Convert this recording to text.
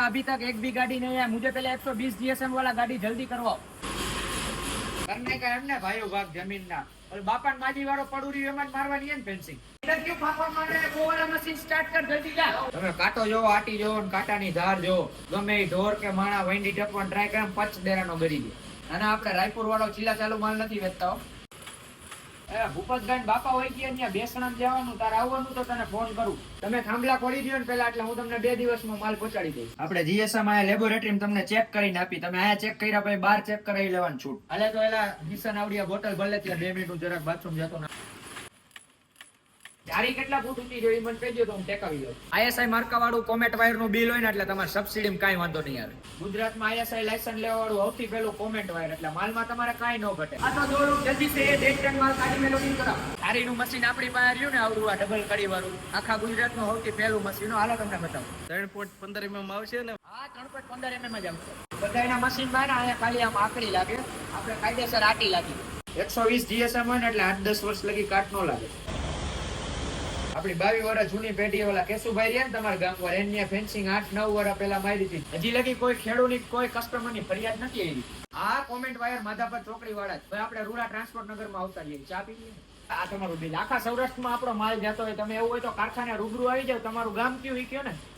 अभी तक एक भी गाड़ी नहीं है मुझे पहले 120 जीएसएम वाला गाड़ी जल्दी करवाओ કરને કે એમને ભાઈઓ ભાગ જમીન ના ઓલ બાપા ને માજી વાળો પડુરી એમાં જ મારવાની હે ને ફેન્સિંગ ઇધર ક્યું ફાફા મારે વો વાળા મશીન સ્ટાર્ટ કર જલ્દી જા તમે કાંટો જોવો આટી જોવો ને કાંટાની ધાર જોવો ગમે એ ઢોર કે માણા વંડી ટપવાનું ટ્રાય કરે ને પચ દેરાનો ગરી ગયો અને આપણે રાયપુર વાળો ચીલા ચાલુ માલ નથી વેચતા હો એ ભૂપતભાઈ બાપા હોય ગયા ત્યાં બેસણા જવાનું તારે આવવાનું તો તને ફોન કરું. તમે થાંભલા ખોલી દો ને પેલા એટલે હું તમને બે દિવસમાં માલ પહોંચાડી દઈશ. આપણે જીએસએમ આયા લેબોરેટરી તમને ચેક કરીને આપી તમે આયા ચેક કર્યા પછી બાર ચેક કરાવી લેવાનું છૂટ. એટલે તો એલા નિશાન આવડિયા બોટલ ભલે ત્યાં બે મિનિટ જરાક બાથરૂમ જતો ના જારી કેટલા ફૂટ ઊંચી જોઈ મને કહી દો તો હું ટેકાવી દઉં આઈએસઆઈ માર્કા વાળું કોમેટ વાયરનું બિલ હોય ને એટલે તમારે સબસિડી કાંઈ વાંધો નહીં આવે. ગુજરાતમાં આઈએસઆઈ લાયસન્સ લેવા વાળું સૌથી પહેલું કોમેન્ટ વાયર એટલે માલમાં તમારે કાંઈ ન ઘટે. આ તો જોડું જલ્દી છે એક ટન માલ કાઢીને લોડિંગ કરાવો. થારીનું મશીન આપણી પાસે રહ્યું ને આવડું આ ડબલ કડી વાળું આખા ગુજરાતનું સૌથી પહેલું મશીન હાલો તમને બતાવું. ત્રણ પોઈન્ટ પંદર એમએમ આવશે ને? હા ત્રણ પોઈન્ટ પંદર એમએમ જ આવશે. બધા એના મશીન બહાર અહીંયા ખાલી આમ આકડી લાગે. આપણે કાયદેસર આટી લાગી. એકસો વીસ જીએસએમ હોય ને એટલે આઠ દસ વર્ષ લગી કાટ નો લાગે. આપણી બાવી વર્ષ જૂની પેઢી ઓલા કેશુભાઈ રહ્યા ને તમારા ગામ પર એની ફેન્સિંગ આઠ નવ વર્ષ પહેલા મારી હતી. હજી લગી કોઈ ખેડૂતની, કોઈ કસ્ટમરની ફરિયાદ નથી આવી. આ કોમેન્ટ વાયર માધાપર ચોકડી વાળા ભાઈ આપણે રૂરા ટ્રાન્સપોર્ટ નગરમાં આવતા રહીએ ચા પી આ તમારું બિલ. આખા સૌરાષ્ટ્રમાં આપણો માલ જતો હોય, તમે એવું હોય તો કારખાને રૂબરૂ આવી જાવ તમારું ગામ કયું કયો ને?